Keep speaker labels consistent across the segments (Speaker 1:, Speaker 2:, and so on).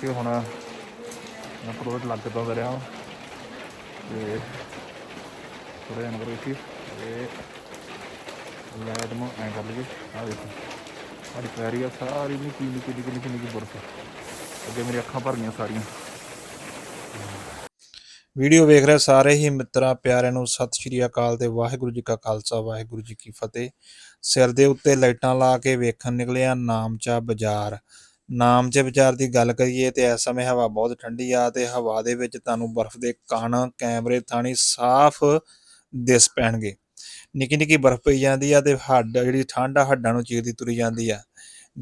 Speaker 1: ਕਰਕੇ ਹੁਣ ਮੈਂ ਲੱਗ ਕੇ ਰਿਹਾ ਤੇ ਥੋੜਾ ਜਿਹਾ ਨੰਬਰ ਇੱਥੇ ਤੇ ਲਾਈਟ ਨੂੰ ਐਂ ਕਰ ਲਈਏ। ਆ ਦੇਖੋ। ਸਾਡੀ ਪੈਰੀ ਆ, ਸਾਰੀ ਨਿੱਕੀ ਨਿੱਕੀ ਨਿੱਕੀ ਨਿੱਕੀ ਨਿੱਕੀ ਬਰਫ਼। ਅੱਗੇ ਮੇਰੀ ਅੱਖਾਂ ਭਰ ਗਈਆਂ ਸਾਰੀਆਂ।
Speaker 2: ਵੀਡੀਓ ਵੇਖ ਰਹੇ ਸਾਰੇ ਹੀ ਮਿੱਤਰਾਂ, ਪਿਆਰਿਆਂ ਨੂੰ ਸਤਿ ਸ਼੍ਰੀ ਅਕਾਲ ਤੇ ਵਾਹਿਗੁਰੂ ਜੀ ਕਾ ਖਾਲਸਾ, ਵਾਹਿਗੁਰੂ ਜੀ ਕੀ ਫਤਿਹ। ਸਿਰ ਦੇ ਉੱਤੇ ਲਾਈਟਾਂ ਲਾ ਕੇ ਵੇਖਣ ਨਿਕਲਿਆ ਨਾਮਚਾ ਬਾਜ਼ਾਰ। ਨਾਮਚੇ ਬਾਜ਼ਾਰ ਦੀ ਗੱਲ ਕਰੀਏ ਤੇ ਇਸ ਸਮੇਂ ਹਵਾ ਬਹੁਤ ਠੰਡੀ ਆ ਤੇ ਹਵਾ ਦੇ ਵਿੱਚ ਤੁਹਾਨੂੰ ਬਰਫ਼ ਦੇ ਕਣ ਕੈਮਰੇ, ਥਾਣੀ ਸਾਫ਼ ਦਿਸ ਪੈਣਗੇ। ਨਿੱਕੀ ਨਿੱਕੀ ਬਰਫ਼ ਪਈ ਜਾਂਦੀ ਆ ਤੇ ਹੱਡ, ਜਿਹੜੀ ਠੰਡ ਆ, ਹੱਡਾਂ ਨੂੰ ਚੀਰਦੀ ਤੁਰੀ ਜਾਂਦੀ ਆ।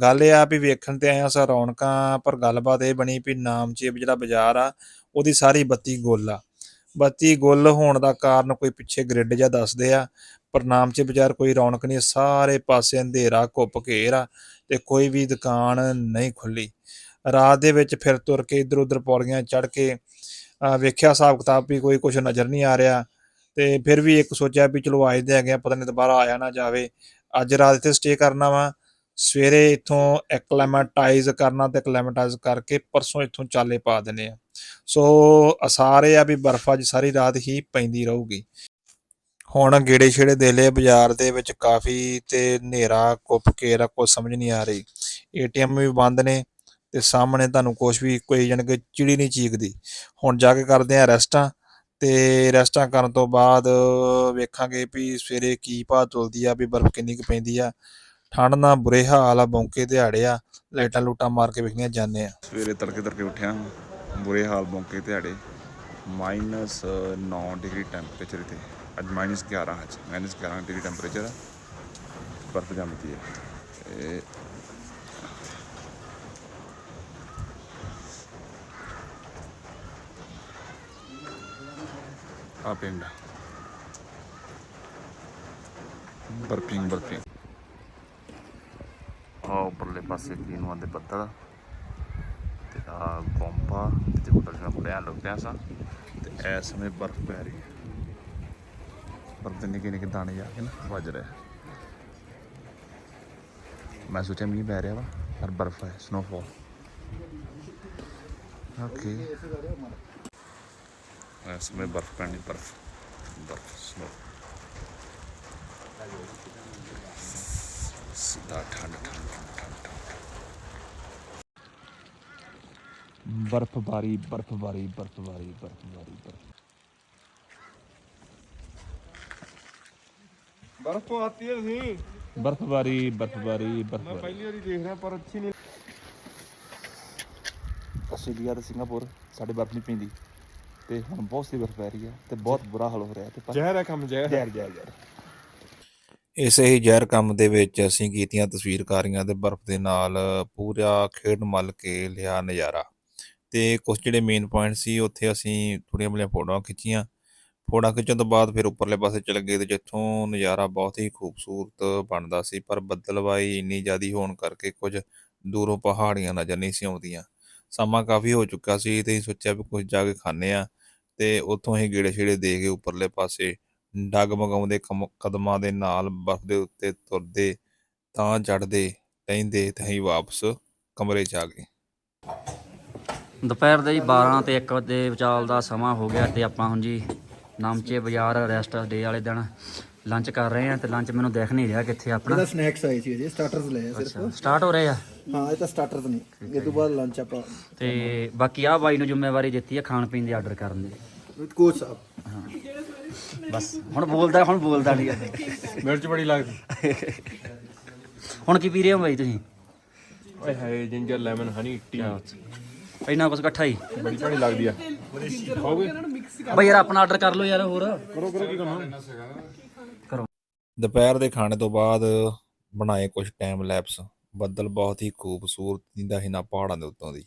Speaker 2: ਗੱਲ ਇਹ ਆ ਵੀ ਵੇਖਣ ਤੇ ਆਇਆ ਸਾ ਰੌਣਕਾਂ, ਪਰ ਗੱਲਬਾਤ ਇਹ ਬਣੀ ਵੀ ਨਾਮਚੇ ਜਿਹੜਾ ਬਾਜ਼ਾਰ ਆ, ਉਹਦੀ ਸਾਰੀ ਬੱਤੀ ਗੁੱਲ ਆ। ਬੱਤੀ ਗੁੱਲ ਹੋਣ ਦਾ ਕਾਰਨ ਕੋਈ ਪਿੱਛੇ ਗ੍ਰਿਡ ਜਿਹਾ ਦੱਸਦੇ ਆ ਪਰ ਨਾਮਚੇ ਬਾਜ਼ਾਰ ਕੋਈ ਰੌਣਕ ਨਹੀਂ, ਸਾਰੇ ਪਾਸੇ ਅੰਧੇਰਾ ਘੁੱਪ ਘੇਰ ਆ ਤੇ ਕੋਈ ਵੀ ਦੁਕਾਨ ਨਹੀਂ ਖੁੱਲੀ ਰਾਤ ਦੇ ਵਿੱਚ ਫਿਰ ਤੁਰ ਕੇ ਇਧਰ ਉਧਰ ਪੌੜੀਆਂ ਚੜ ਕੇ ਵੇਖਿਆ ਹਿਸਾਬ ਕਿਤਾਬ ਵੀ ਕੋਈ ਕੁਝ ਨਜ਼ਰ ਨਹੀਂ ਆ ਰਿਹਾ ਤੇ ਫਿਰ ਵੀ ਇੱਕ ਸੋਚਿਆ ਵੀ ਚਲੋ ਆਏ ਦੇ ਹੈਗੇ ਆ, ਪਤਾ ਨਹੀਂ ਦੁਬਾਰਾ ਆਇਆ ਨਾ ਜਾਵੇ। ਅੱਜ ਰਾਤ ਇੱਥੇ ਸਟੇ ਕਰਨਾ ਵਾ। ਸਵੇਰੇ ਇੱਥੋਂ ਐਕਲੈਮੇਟਾਈਜ਼ ਕਰਨਾ ਤੇ ਐਕਲੈਮੇਟਾਈਜ਼ ਕਰਕੇ ਪਰਸੋਂ ਇੱਥੋਂ ਚਾਲੇ ਪਾ ਦੇਣੇ ਆ। ਸੋ ਅਸਾਰ ਇਹ ਆ ਵੀ ਬਰਫ਼ ਅੱਜ ਸਾਰੀ ਰਾਤ ਹੀ ਪੈਂਦੀ ਰਹੂਗੀ। ਹੁਣ ਗੇੜੇ ਛੇੜੇ ਦੇ ਲਏ ਬਾਜ਼ਾਰ ਦੇ ਵਿੱਚ ਕਾਫੀ ਤੇ ਹਨੇਰਾ, ਕੁੱਪ ਕੇਰਾ ਕੁਝ ਸਮਝ ਨਹੀਂ ਆ ਰਹੀ। ਏਟੀਐਮ ਵੀ ਬੰਦ ਨੇ ਤੇ ਸਾਹਮਣੇ ਤੁਹਾਨੂੰ ਕੁਝ ਵੀ ਕੋਈ ਜਾਣੀ ਕਿ ਚਿੜੀ ਨਹੀਂ ਚੀਕਦੀ। ਹੁਣ ਜਾ ਕੇ ਕਰਦੇ ਆ ਰੈਸਟਾਂ ਤੇ ਰੈਸਟਾਂ ਕਰਨ ਤੋਂ ਬਾਅਦ ਵੇਖਾਂਗੇ ਵੀ ਸਵੇਰੇ ਕੀ ਭਾਅ ਤੁਲਦੀ ਆ, ਵੀ ਬਰਫ਼ ਕਿੰਨੀ ਕੁ ਪੈਂਦੀ ਆ। ਠੰਡ ਨਾਲ ਬੁਰੇ ਹਾਲ ਆ, ਬੌਂਕੇ ਦਿਹਾੜੇ ਆ, ਲਾਈਟਾਂ ਲੂਟਾਂ ਮਾਰ ਕੇ ਵੇਖਣੀਆਂ ਜਾਂਦੇ ਆ।
Speaker 1: ਸਵੇਰੇ ਤੜਕੇ ਤੜਕੇ ਉੱਠਿਆ ਬੁਰੇ ਹਾਲ ਬੌਂਕੇ ਦਿਹਾੜੇ ਮਾਈਨਸ 9 ਡਿਗਰੀ ਟੈਂਪਰੇਚਰ ਇੱਥੇ ਅੱਜ ਮਾਈਨਸ 11 ਅੱਜ ਮਾਈਨਸ 11 ਡਿਗਰੀ ਟੈਂਪਰੇਚਰ ਹੈ। ਬਰਫ਼ ਜੰਮਦੀ ਹੈ। ਇਹ ਆ ਪਿੰਡ। ਬਰਫਿੰਗ ਬਰਫਿੰਗ ਆ ਉੱਪਰਲੇ ਪਾਸੇ ਕੀ ਨੂੰ ਆਂਦੇ ਬੱਦਲ ਤੇ ਆ ਗੋਂਪਾ। ਤੇ ਹੋਟਲ ਮੈਂ ਪੁੜਿਆ ਲੁਕਿਆ ਸਾਂ। ਤੇ ਇਸ ਸਮੇਂ ਬਰਫ਼ ਪੈ ਰਹੀ ਹੈ। ਬਰਫ਼ ਦੇ ਨਿੱਕੇ ਨਿੱਕੇ ਦਾਣੇ ਜਾ ਕੇ ਨਾ ਵੱਜ ਰਿਹਾ ਮੈਂ ਸੋਚਿਆ ਮੀਂਹ ਪੈ ਰਿਹਾ ਵਾ, ਪਰ ਬਰਫ਼ ਹੈ ਸਨੋਫਾਲ ਓਕੇ ਇਸ ਸਮੇਂ ਬਰਫ਼ ਪੈਣੀ, ਬਰਫ਼ ਬਰਫ਼ ਸਨੋ ਸਿੱਧਾ ਠੰਡ ਠੰਡ ਬਰਫ਼ਬਾਰੀ ਬਰਫ਼ਬਾਰੀ ਬਰਫ਼ਬਾਰੀ ਬਰਫ਼ਬਾਰੀ ਬਰਫ਼
Speaker 3: ਬਰਫ਼ ਆਤੀ ਹੈ ਤੁਸੀਂ?
Speaker 1: ਬਰਫਬਾਰੀ ਬਰਫਬਾਰੀ ਮੈਂ
Speaker 3: ਪਹਿਲੀ ਵਾਰੀ ਦੇਖ ਰਿਹਾ ਪਰ ਅੱਛੀ ਨਹੀਂ
Speaker 1: ਆਸਟ੍ਰੇਲੀਆ ਤੇ ਸਿੰਗਾਪੁਰ ਸਾਡੇ ਬਰਫ ਨਹੀਂ ਪੈਂਦੀ। ਤੇ ਹੁਣ ਬਹੁਤ ਸੀ ਬਰਫ ਪੈ ਰਹੀ ਹੈ ਤੇ ਬਹੁਤ ਬੁਰਾ ਹਾਲ ਹੋ ਰਿਹਾ ਤੇ
Speaker 3: ਜ਼ਹਿਰ ਹੈ ਕੰਮ
Speaker 1: ਜ਼ਹਿਰ ਜ਼ਹਿਰ ਜ਼ਹਿਰ
Speaker 2: ਇਸੇ ਹੀ ਜ਼ਹਿਰ ਕੰਮ ਦੇ ਵਿੱਚ ਅਸੀਂ ਕੀਤੀਆਂ ਤਸਵੀਰਕਾਰੀਆਂ ਤੇ ਬਰਫ਼ ਦੇ ਨਾਲ ਪੂਰਾ ਖੇਡ ਮਲ ਕੇ ਲਿਆ ਨਜ਼ਾਰਾ। ਤੇ ਕੁਝ ਜਿਹੜੇ ਮੇਨ ਪੁਆਇੰਟ ਸੀ ਉੱਥੇ ਅਸੀਂ ਥੋੜੀਆਂ ਬਲੀਆਂ ਫੋਟੋਆਂ ਖਿੱਚੀਆਂ। ਫੋਟੋਆਂ ਖਿੱਚਣ ਤੋਂ ਬਾਅਦ ਫਿਰ ਉੱਪਰਲੇ ਪਾਸੇ ਚਲੇ ਗਏ ਤੇ ਜਿੱਥੋਂ ਨਜ਼ਾਰਾ ਬਹੁਤ ਹੀ ਖੂਬਸੂਰਤ ਬਣਦਾ ਸੀ, ਪਰ ਬੱਦਲਵਾਈ ਇੰਨੀ ਜ਼ਿਆਦੀ ਹੋਣ ਕਰਕੇ ਕੁਝ ਦੂਰੋਂ ਪਹਾੜੀਆਂ ਨਜ਼ਰ ਨਹੀਂ ਸੀ ਆਉਂਦੀਆਂ। ਸਮਾਂ ਕਾਫੀ ਹੋ ਚੁੱਕਾ ਸੀ ਤੇ ਅਸੀਂ ਸੋਚਿਆ ਵੀ ਕੁਝ ਜਾ ਕੇ ਖਾਣੇ ਆ ਤੇ ਉੱਥੋਂ ਹੀ ਗੇੜੇ ਛੇੜੇ ਦੇ ਕੇ ਉੱਪਰਲੇ ਪਾਸੇ ਡਗਮਗਾਉਂਦੇ ਕਮ- ਕਦਮਾਂ ਦੇ ਨਾਲ ਬਰਫ਼ ਦੇ ਉੱਤੇ ਤੁਰਦੇ, ਤਾਂ ਚੜਦੇ ਲੈਂਦੇ ਤੇ ਅਸੀਂ ਵਾਪਸ ਕਮਰੇ 'ਚ ਆ ਗਏ।
Speaker 4: ਦੁਪਹਿਰ ਦੇ ਜੀ 12 ਤੇ 1 ਦੇ ਵਿਚਾਲ ਦਾ ਸਮਾਂ ਹੋ ਗਿਆ ਤੇ ਆਪਾਂ ਹੁਣ ਜੀ ਨਾਮਚੇ ਬਾਜ਼ਾਰ ਰੈਸਟ ਡੇ ਵਾਲੇ ਦਿਨ ਲੰਚ ਕਰ ਰਹੇ ਆ ਤੇ ਲੰਚ ਮੈਨੂੰ ਦੇਖ ਨਹੀਂ ਰਿਹਾ ਕਿੱਥੇ ਆਪਣਾ।
Speaker 5: ਇਹਦਾ ਸਨੈਕਸ ਆਈ ਸੀ ਜੀ ਸਟਾਰਟਰਸ ਲਏ ਆ ਸਿਰਫ।
Speaker 4: ਸਟਾਰਟ ਹੋ ਰਹੇ
Speaker 5: ਹਾਂ ਇਹ ਤਾਂ ਸਟਾਰਟਰਸ ਨਹੀਂ ਇਹ ਤੋਂ ਬਾਅਦ ਲੰਚ ਆਪਾਂ
Speaker 4: ਤੇ ਬਾਕੀ ਆ ਬਾਈ ਨੂੰ ਜ਼ਿੰਮੇਵਾਰੀ ਦਿੱਤੀ ਆ ਖਾਣ ਪੀਣ ਦੇ ਆਰਡਰ ਕਰਨ ਦੀ।
Speaker 5: ਕੋਚ ਸਾਹਿਬ। ਹਾਂ।
Speaker 4: ਬਸ ਹੁਣ ਬੋਲਦਾ ਹੁਣ ਬੋਲਦਾ ਨਹੀਂ
Speaker 3: ਮਿਰਚ ਬੜੀ ਲੱਗਦੀ।
Speaker 4: ਹੁਣ ਕੀ ਪੀ ਰਹੇ ਹੋ ਬਾਈ ਤੁਸੀਂ?
Speaker 3: ਓਏ ਹਾਏ ਜਿੰਜਰ ਲੈਮਨ ਹਨੀ ਟੀ
Speaker 4: ਇੰਨਾ ਕੁਛ ਇਕੱਠਾ ਹੀ।
Speaker 3: ਬੜੀ ਬੜੀ ਲੱਗਦੀ ਆ।
Speaker 4: ਬਈ ਯਾਰ ਆਪਣਾ ਆਰਡਰ ਕਰ ਲਓ ਯਾਰ ਹੋਰ।
Speaker 3: ਕਰੋ ਕਰੋ ਕੀ ਕਰਨਾ? ਕਰੋ।
Speaker 2: ਦੁਪਹਿਰ ਦੇ ਖਾਣੇ ਤੋਂ ਬਾਅਦ ਬਣਾਏ ਕੁਝ ਟਾਈਮ ਲੈਪਸ ਬੱਦਲ ਬਹੁਤ ਹੀ ਖੂਬਸੂਰਤ ਦਿੰਦਾ ਹੈ ਨਾ ਪਹਾੜਾਂ ਦੇ ਉੱਤੋਂ ਦੀ।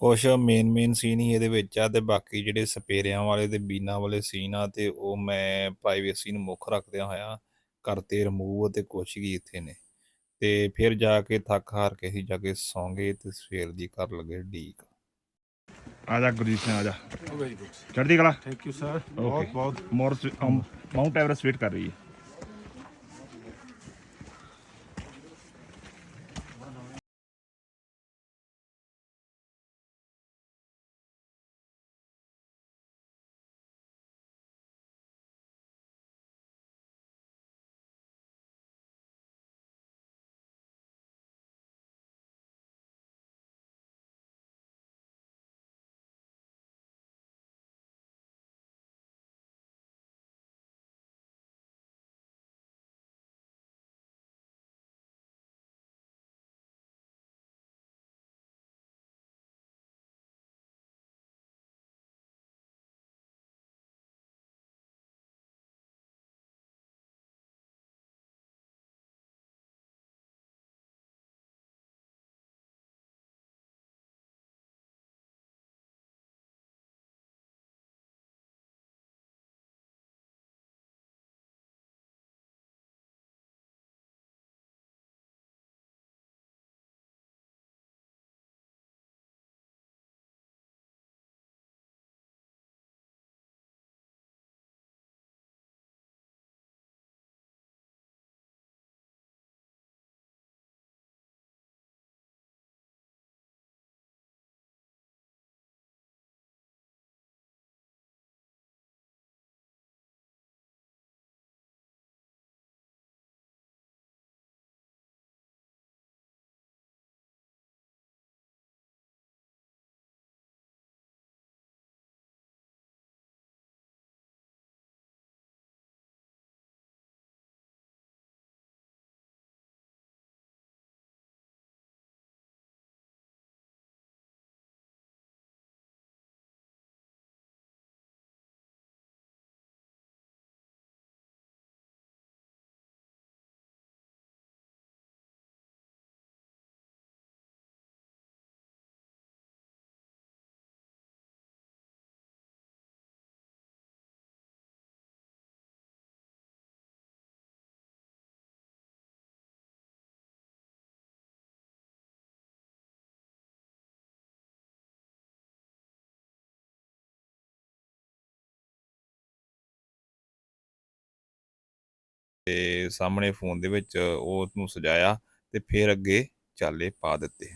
Speaker 2: ਕੁਛ ਮੇਨ ਮੇਨ ਸੀਨ ਹੀ ਇਹਦੇ ਵਿੱਚ ਆ ਤੇ ਬਾਕੀ ਜਿਹੜੇ ਸਪੇਰਿਆਂ ਵਾਲੇ ਤੇ ਬੀਨਾ ਵਾਲੇ ਸੀਨ ਆ ਤੇ ਉਹ ਮੈਂ ਪ੍ਰਾਈਵੇਸੀ ਨੂੰ ਮੁੱਖ ਰੱਖਦਿਆਂ ਹੋਇਆ ਕਰਤੇ ਰਿਮੂਵ ਤੇ ਕੁਛ ਹੀ ਇੱਥੇ ਨੇ। ਤੇ ਫਿਰ ਜਾ ਕੇ ਥੱਕ ਹਾਰ ਕੇ ਅਸੀਂ ਜਾ ਕੇ ਸੌਂ ਗਏ ਤੇ ਸਵੇਰ ਦੀ ਕਰ ਲਗੇ ਢੀਕ
Speaker 1: ਆ ਜਾ ਗੁਰਜੀਤ ਸਿੰਘ ਆ ਜਾ। ਚੜ੍ਹਦੀ ਕਲਾ?
Speaker 3: ਥੈਂਕ ਯੂ ਸਰ
Speaker 1: ਬਹੁਤ ਬਹੁਤ। ਮੋਰ ਮਾਊਂਟ ਐਵਰੈਸਟ ਵੇਟ ਕਰ ਰਹੀ ਹੈ।
Speaker 2: ਤੇ ਸਾਹਮਣੇ ਫੋਨ ਦੇ ਵਿੱਚ ਉਹ ਨੂੰ ਸਜਾਇਆ ਤੇ ਫਿਰ ਅੱਗੇ ਚਾਲੇ ਪਾ ਦਿੱਤੇ।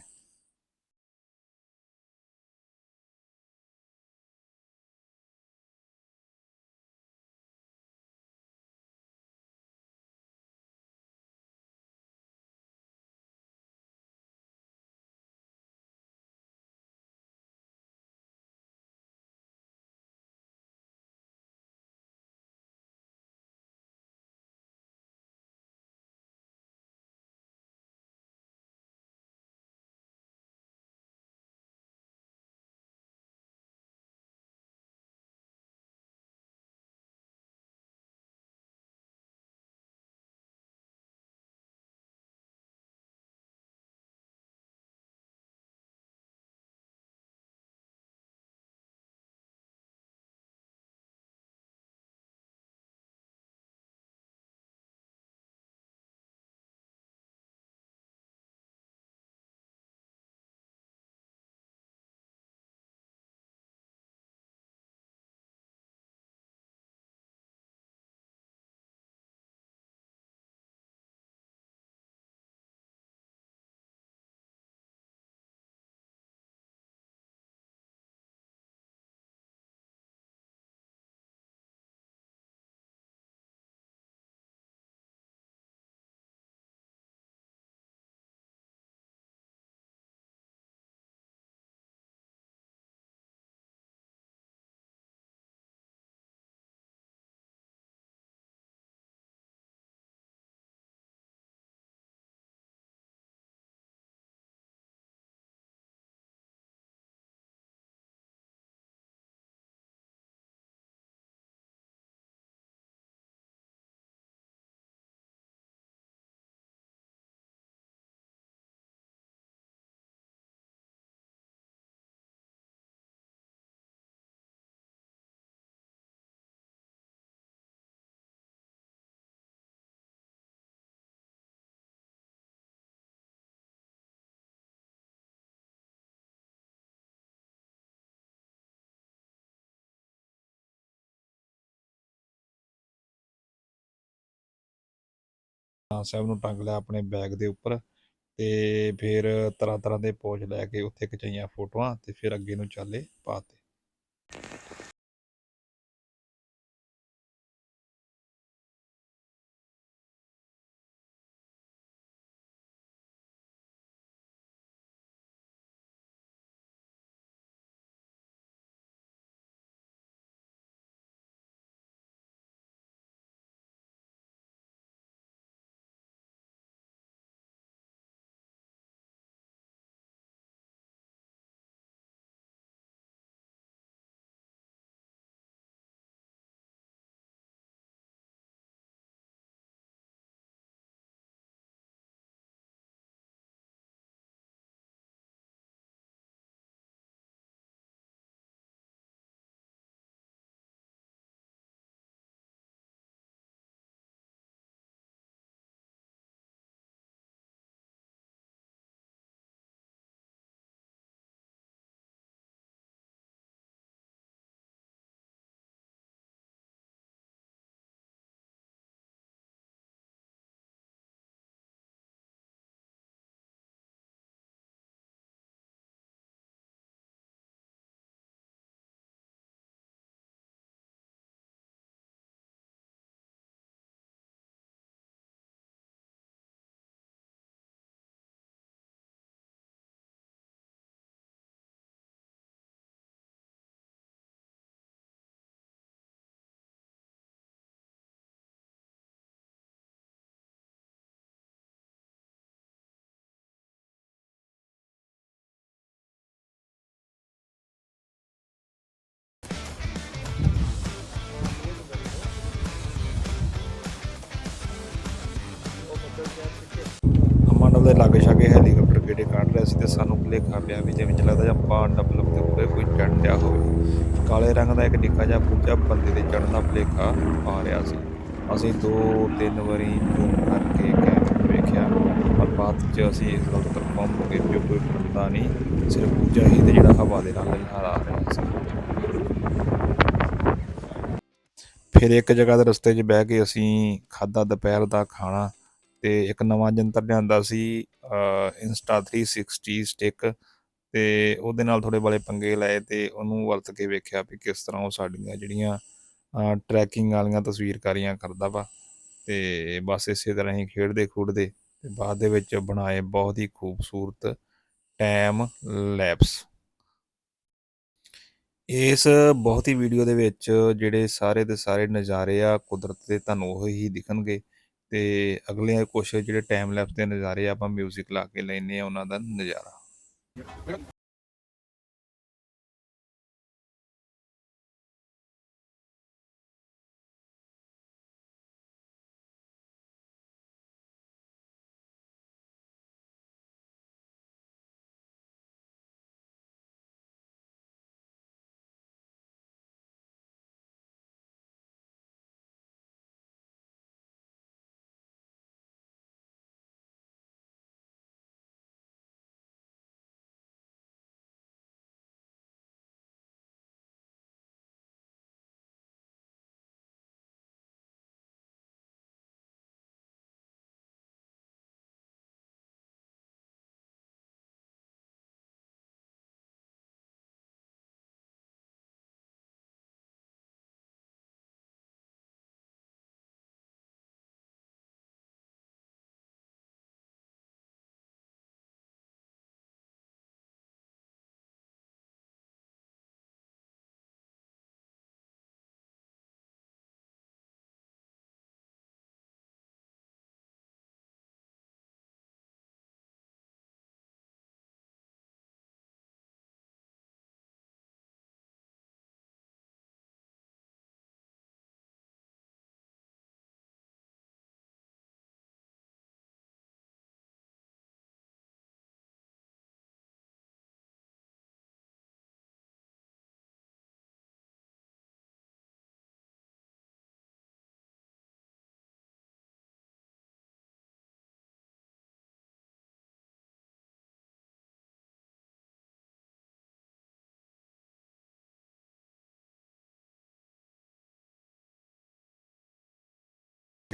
Speaker 2: ਸਾਹਿਬ ਨੂੰ ਟੰਗ ਲਿਆ ਆਪਣੇ ਬੈਗ ਦੇ ਉੱਪਰ ਤੇ ਫਿਰ ਤਰ੍ਹਾਂ ਤਰ੍ਹਾਂ ਦੇ ਪੋਜ ਲੈ ਕੇ ਉੱਥੇ ਖਿਚਾਈਆਂ ਫੋਟੋਆਂ ਤੇ ਫਿਰ ਅੱਗੇ ਨੂੰ ਚਾਲੇ ਪਾਤੇ ਮੰਡਲ ਦੇ ਲਾਗੇ ਛਾਗੇ ਹੈਲੀਕਾਪਟਰ ਗੇੜੇ ਕੱਢ ਰਿਹਾ ਸੀ ਤੇ ਸਾਨੂੰ ਭੁਲੇਖਾ ਪਿਆ ਵੀ ਜਿਵੇਂ ਲੱਗਦਾ ਜਾਂ ਆਪਾਂ ਡਬਲ ਦੇ ਉੱਤੇ ਕੋਈ ਚੜ੍ਹਿਆ ਹੋਵੇ। ਕਾਲੇ ਰੰਗ ਦਾ ਇੱਕ ਨਿੱਕਾ ਜਿਹਾ ਬੁੱਝਾ ਬੰਦੇ ਦੇ ਚੜ੍ਹਨ ਦਾ ਭੁਲੇਖਾ ਆ ਰਿਹਾ ਸੀ। ਅਸੀਂ ਦੋ ਤਿੰਨ ਵਾਰੀ ਜ਼ੂਮ ਕਰਕੇ ਕੈਮਰੇ ਵੇਖਿਆ। ਪਰ ਬਾਅਦ 'ਚ ਅਸੀਂ ਇਸ ਗੱਲ ਤੋਂ ਕਨਫਰਮ ਹੋ ਗਏ ਵੀ ਕੋਈ ਬੰਦਾ ਨਹੀਂ, ਸਿਰਫ ਬੁੱਝਾ ਹੀ ਤੇ ਜਿਹੜਾ ਹਵਾ ਦੇ ਨਾਲ ਲਹਿਰਾ ਰਿਹਾ ਸੀ। ਫਿਰ ਇੱਕ ਜਗ੍ਹਾ ਦੇ ਰਸਤੇ 'ਚ ਬਹਿ ਕੇ ਅਸੀਂ ਖਾਦਾ ਦੁਪਹਿਰ ਦਾ ਖਾਣਾ ਤੇ ਇੱਕ ਨਵਾਂ ਜੰਤਰ ਲਿਆਂਦਾ ਸੀ ਇੰਸਟਾ 360 ਸਟਿਕ ਤੇ ਉਹਦੇ ਨਾਲ ਥੋੜੇ ਬੜੇ ਪੰਗੇ ਲਏ ਤੇ ਉਹਨੂੰ ਵਰਤ ਕੇ ਵੇਖਿਆ ਵੀ ਕਿਸ ਤਰ੍ਹਾਂ ਉਹ ਸਾਡੀਆਂ ਜਿਹੜੀਆਂ ਟਰੈਕਿੰਗ ਵਾਲੀਆਂ ਤਸਵੀਰਕਾਰੀਆਂ ਕਰਦਾ ਵਾ ਤੇ ਬਸ ਇਸੇ ਤਰ੍ਹਾਂ ਹੀ ਖੇਡਦੇ ਖੂਡਦੇ ਤੇ ਬਾਅਦ ਦੇ ਵਿੱਚ ਬਣਾਏ ਬਹੁਤ ਹੀ ਖੂਬਸੂਰਤ ਟਾਈਮ ਲੈਪਸ ਇਸ ਬਹੁਤ ਹੀ ਵੀਡੀਓ ਦੇ ਵਿੱਚ ਜਿਹੜੇ ਸਾਰੇ ਦੇ ਸਾਰੇ ਨਜ਼ਾਰੇ ਆ ਕੁਦਰਤ ਦੇ ਤੁਹਾਨੂੰ ਉਹ ਹੀ ਦਿਖਣਗੇ। ਤੇ ਅਗਲੇ ਕੁਝ ਜਿਹੜੇ ਟਾਈਮ ਲੈਪਸ ਦੇ ਨਜ਼ਾਰੇ ਆਪਾਂ 뮤직 ਲਾ ਕੇ ਲੈਨੇ ਆ ਉਹਨਾਂ ਦਾ ਨਜ਼ਾਰਾ।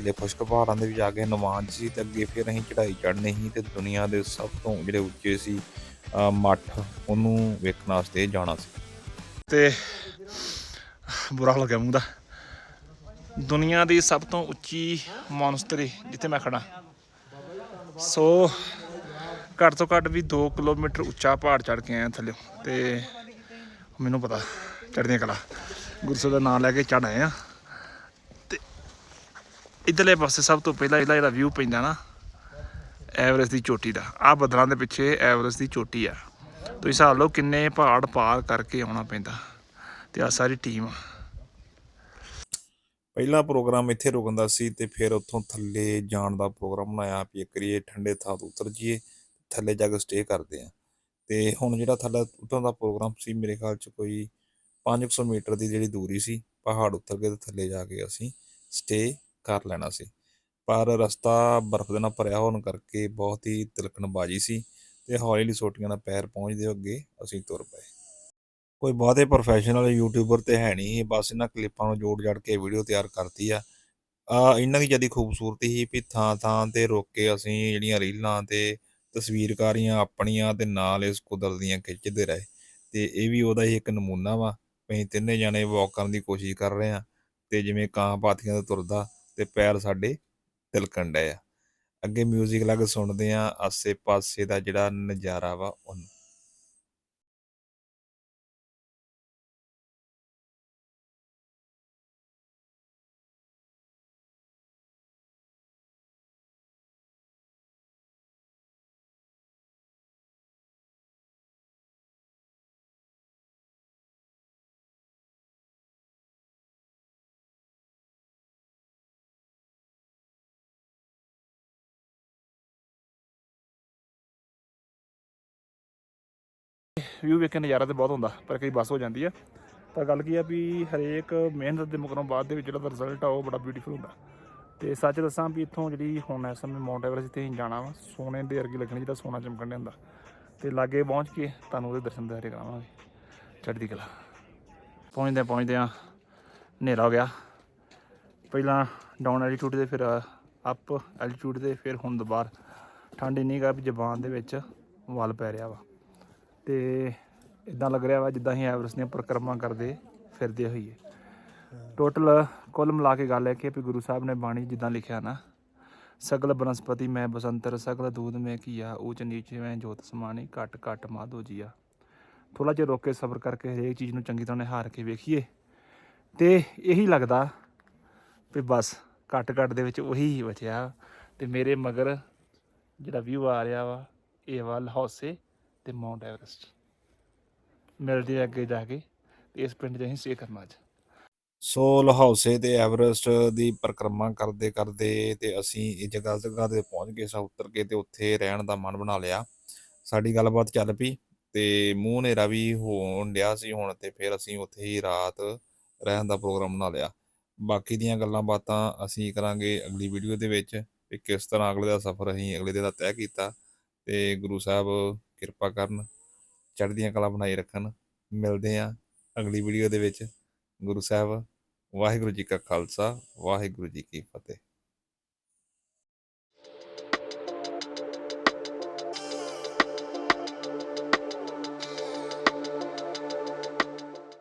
Speaker 2: ਲੈ ਖੁਸ਼ਕ ਪਹਾੜਾਂ ਦੇ ਵਿੱਚ ਆ ਕੇ ਨਵਾਜ਼ ਸੀ ਤੇ ਅੱਗੇ ਫਿਰ ਅਸੀਂ ਚੜ੍ਹਾਈ ਚੜ੍ਹਨੀ ਸੀ ਤੇ ਦੁਨੀਆ ਦੇ ਸਭ ਤੋਂ ਜਿਹੜੇ ਉੱਚੇ ਸੀ ਮੱਠ, ਉਹਨੂੰ ਵੇਖਣ ਵਾਸਤੇ ਜਾਣਾ ਸੀ।
Speaker 1: ਤੇ ਬੁਰਾ ਹਾਲ ਹੋ ਮੂੰਹ ਦਾ। ਦੁਨੀਆ ਦੀ ਸਭ ਤੋਂ ਉੱਚੀ ਮੌਨਸਟਰੀ ਜਿੱਥੇ ਮੈਂ ਖੜਾ ਸੋ ਘੱਟ ਤੋਂ ਘੱਟ ਵੀ 2 ਕਿਲੋਮੀਟਰ ਉੱਚਾ ਪਹਾੜ ਚੜ ਕੇ ਆਇਆ ਥੱਲੇ। ਤੇ ਮੈਨੂੰ ਪਤਾ, ਚੜ੍ਹਦੀਆਂ ਕਲਾ। ਗੁਰਸੋ ਦਾ ਨਾਮ ਲੈ ਕੇ ਚੜ ਆਏ ਆ। ਇਧਰਲੇ ਪਾਸੇ ਸਭ ਤੋਂ ਪਹਿਲਾਂ ਇਹਦਾ ਵਿਊ ਪੈਂਦਾ ਨਾ, ਐਵਰੇਸਟ ਦੀ ਚੋਟੀ ਦਾ ਆ ਬੱਦਲਾਂ ਦੇ ਪਿੱਛੇ ਐਵਰੇਸਟ ਦੀ ਚੋਟੀ ਆ। ਤੁਸੀਂ ਹਿਸਾਬ ਲਓ ਕਿੰਨੇ ਪਹਾੜ ਪਾਰ ਕਰਕੇ ਆਉਣਾ ਪੈਂਦਾ, ਤੇ ਆ ਸਾਰੀ ਟੀਮ
Speaker 2: ਪਹਿਲਾ ਪ੍ਰੋਗਰਾਮ ਇੱਥੇ ਰੁਕਣ ਦਾ ਸੀ ਤੇ ਫਿਰ ਉੱਥੋਂ ਥੱਲੇ ਜਾਣ ਦਾ ਪ੍ਰੋਗਰਾਮ ਬਣਾਇਆ ਵੀ ਇੱਕ ਠੰਡੇ ਥਾਂ ਤੋਂ ਉਤਰ ਜਾਈਏ, ਥੱਲੇ ਜਾ ਕੇ ਸਟੇ ਕਰਦੇ ਆ ਤੇ ਹੁਣ ਜਿਹੜਾ ਥੱਲੇ ਉਤਰਨ ਦਾ ਪ੍ਰੋਗਰਾਮ ਸੀ, ਮੇਰੇ ਖਿਆਲ ਚ ਕੋਈ 500 ਮੀਟਰ ਦੀ ਜਿਹੜੀ ਦੂਰੀ ਸੀ, ਪਹਾੜ ਉਤਰ ਕੇ ਤੇ ਥੱਲੇ ਜਾ ਕੇ ਅਸੀਂ ਸਟੇ ਕਰ ਲੈਣਾ ਸੀ। ਪਰ ਰਸਤਾ ਬਰਫ਼ ਦੇ ਨਾਲ ਭਰਿਆ ਹੋਣ ਕਰਕੇ ਬਹੁਤ ਹੀ ਤਿਲਕਣਬਾਜ਼ੀ ਸੀ ਤੇ ਹੌਲੀ ਹੌਲੀ ਸੋਟੀਆਂ ਨਾਲ ਪੈਰ ਪਹੁੰਚਦੇ ਅੱਗੇ ਅਸੀਂ ਤੁਰ ਪਏ। ਕੋਈ ਬਹੁਤੇ ਪ੍ਰੋਫੈਸ਼ਨਲ ਯੂਟਿਊਬਰ ਤੇ ਹੈ ਨਹੀਂ, ਬਸ ਇਹਨਾਂ ਕਲਿੱਪਾਂ ਨੂੰ ਜੋੜ ਜੜ ਕੇ ਵੀਡੀਓ ਤਿਆਰ ਕਰਤੀ ਆ। ਆ ਇਹਨਾਂ ਦੀ ਜਿਆਦੀ ਖੂਬਸੂਰਤੀ ਸੀ ਵੀ ਥਾਂ ਥਾਂ ਤੇ ਰੁਕ ਕੇ ਅਸੀਂ ਜਿਹੜੀਆਂ ਰੀਲਾਂ ਤੇ ਤਸਵੀਰਕਾਰੀਆਂ ਆਪਣੀਆਂ ਤੇ ਨਾਲ ਇਸ ਕੁਦਰਤ ਦੀਆਂ ਖਿੱਚਦੇ ਰਹੇ ਤੇ ਇਹ ਵੀ ਉਹਦਾ ਹੀ ਇੱਕ ਨਮੂਨਾ ਵਾ। ਅਸੀਂ ਤਿੰਨੇ ਜਾਣੇ ਵਾਕ ਕਰਨ ਦੀ ਕੋਸ਼ਿਸ਼ ਕਰ ਰਹੇ ਆ ਤੇ ਜਿਵੇਂ ਕਾਂ ਪਾਥੀਆਂ ਤੇ ਤੁਰਦਾ ਤੇ ਪੈਰ ਸਾਡੇ ਤਿਲਕਣ ਡਏ ਆ। ਅੱਗੇ ਮਿਊਜ਼ਿਕ ਲੱਗ ਸੁਣਦੇ ਆ ਆਸੇ ਪਾਸੇ ਦਾ ਜਿਹੜਾ ਨਜ਼ਾਰਾ ਵਾ ਉਹਨੂੰ।
Speaker 1: ਵਿਊ ਵੇਖਣ ਨਜ਼ਾਰਾ ਤੇ ਬਹੁਤ ਹੁੰਦਾ, ਪਰ ਕਈ ਬੱਸ ਹੋ ਜਾਂਦੀ ਆ। ਪਰ ਗੱਲ ਕੀ ਆ ਵੀ ਹਰੇਕ ਮਿਹਨਤ ਦੇ ਮੁਕਰੋਂ ਬਾਅਦ ਦੇ ਵਿੱਚ ਜਿਹੜਾ ਰਿਜ਼ਲਟ ਆ, ਉਹ ਬੜਾ ਬਿਊਟੀਫੁਲ ਹੁੰਦਾ। ਤੇ ਸੱਚ ਦੱਸਾਂ ਵੀ ਇੱਥੋਂ ਜਿਹੜੀ ਹੁਣ ਇਸ ਸਮੇਂ ਮਾਊਂਟ ਐਵਰੈਸਟ ਤੇ ਅਸੀਂ ਜਾਣਾ ਵਾ, ਸੋਨੇ ਦੇ ਅਰਗੀ ਲੱਗਣੀ ਜਿਹੜਾ ਸੋਨਾ ਚਮਕਣ ਡਿਆ ਹੁੰਦਾ। ਤੇ ਲਾਗੇ ਪਹੁੰਚ ਕੇ ਤੁਹਾਨੂੰ ਉਹਦੇ ਦਰਸ਼ਨ ਦਿਹਾੜੇ ਕਰਾਵਾਂਗੇ। ਚੜ੍ਹਦੀ ਕਲਾ। ਪਹੁੰਚਦੇ ਪਹੁੰਚਦੇ ਆ ਹਨੇਰਾ ਹੋ ਗਿਆ। ਪਹਿਲਾਂ ਡਾਊਨ ਐਲਟੀਟਿਊਡ ਤੇ ਫਿਰ ਅਪ ਐਲਟੀਟਿਊਡ ਤੇ ਫਿਰ ਹੁਣ ਦੁਬਾਰ। ਠੰਡ ਇੰਨੀ ਗਾ ਵੀ ਜ਼ਬਾਨ ਦੇ ਵਿੱਚ ਵਲ ਪੈ ਰਿਹਾ ਵਾ। ਤੇ ਇਦਾਂ ਲੱਗ ਰਿਹਾ ਵਾ ਜਿੱਦਾਂ ਅਸੀਂ ਐਵਰਸ ਦੀਆਂ ਪਰਿਕਰਮਾ ਕਰਦੇ ਫਿਰਦੇ ਹੋਈਏ। ਟੋਟਲ ਕੁੱਲ ਮਿਲਾ ਕੇ ਗੱਲ ਹੈ ਕਿ ਵੀ ਗੁਰੂ ਸਾਹਿਬ ਨੇ ਬਾਣੀ ਜਿੱਦਾਂ ਲਿਖਿਆ ਨਾ, ਸਗਲ ਬਨਸਪਤੀ ਮੈਂ ਬਸੰਤਰ, ਸਗਲ ਦੂਧ ਮੈਂ ਕੀਆ ਊਚ ਨੀਚ ਮੈਂ ਜੋਤ ਸਮਾਨੀ ਘਟ ਘਟ ਮਾਧੋ ਜੀਆ। ਥੋੜਾ ਜਿਹਾ ਰੋਕ ਕੇ ਸਬਰ ਕਰਕੇ ਹਰੇਕ ਚੀਜ਼ ਨੂੰ ਚੰਗੀ ਤਰ੍ਹਾਂ ਨਿਹਾਰ ਕੇ ਵੇਖੀਏ। ਤੇ ਇਹੀ ਲੱਗਦਾ ਵੀ ਬਸ ਘੱਟ ਘੱਟ ਦੇ ਵਿੱਚ ਉਹੀ ਬਚਿਆ। ਤੇ ਮੇਰੇ ਮਗਰ ਜਿਹੜਾ ਵਿਊ ਆ ਰਿਹਾ ਵਾ, ਇਹ ਵਾ ਲਾਹੌਸੇ ਤੇ ਮਾਊਂਟ ਐਵਰੈਸਟ। ਮਿਲਦੇ ਆ ਅੱਗੇ ਜਾ ਕੇ, ਤੇ ਇਸ ਪਿੰਡ 'ਚ ਅਸੀਂ ਸਟੇ ਕਰਨਾ ਅੱਜ।
Speaker 2: ਸੋ ਲਹੌਸੇ ਤੇ ਐਵਰੈਸਟ ਦੀ ਪਰਿਕਰਮਾ ਕਰਦੇ ਕਰਦੇ ਤੇ ਅਸੀਂ ਇਹ ਜਗ੍ਹਾ ਜਗ੍ਹਾ ਤੇ ਪਹੁੰਚ ਗਏ, ਸਾਂ ਉਤਰ ਕੇ ਤੇ ਉੱਥੇ ਰਹਿਣ ਦਾ ਮਨ ਬਣਾ ਲਿਆ। ਸਾਡੀ ਗੱਲਬਾਤ ਚੱਲ ਪਈ ਤੇ ਮੂੰਹ ਹਨੇਰਾ ਵੀ ਹੋਣ ਡਿਆ ਸੀ ਹੁਣ ਤੇ ਫਿਰ ਅਸੀਂ ਉੱਥੇ ਹੀ ਰਾਤ ਰਹਿਣ ਦਾ ਪ੍ਰੋਗਰਾਮ ਬਣਾ ਲਿਆ। ਬਾਕੀ ਦੀਆਂ ਗੱਲਾਂ ਬਾਤਾਂ ਅਸੀਂ ਕਰਾਂਗੇ ਅਗਲੀ ਵੀਡੀਓ ਦੇ ਵਿੱਚ ਕਿ ਕਿਸ ਤਰ੍ਹਾਂ ਅਗਲੇ ਦਾ ਸਫ਼ਰ ਅਸੀਂ ਅਗਲੇ ਦਿਨ ਦਾ ਤੈਅ ਕੀਤਾ ਤੇ ਗੁਰੂ ਸਾਹਿਬ ਕਿਰਪਾ ਕਰਨ, ਚੜ੍ਹਦੀਆਂ ਕਲਾ ਬਣਾਈ ਰੱਖਣ। ਮਿਲਦੇ ਹਾਂ ਅਗਲੀ ਵੀਡੀਓ ਦੇ ਵਿੱਚ। ਗੁਰੂ ਸਾਹਿਬ, ਵਾਹਿਗੁਰੂ ਜੀ ਕਾ ਖਾਲਸਾ, ਵਾਹਿਗੁਰੂ ਜੀ ਕੀ ਫਤਿਹ।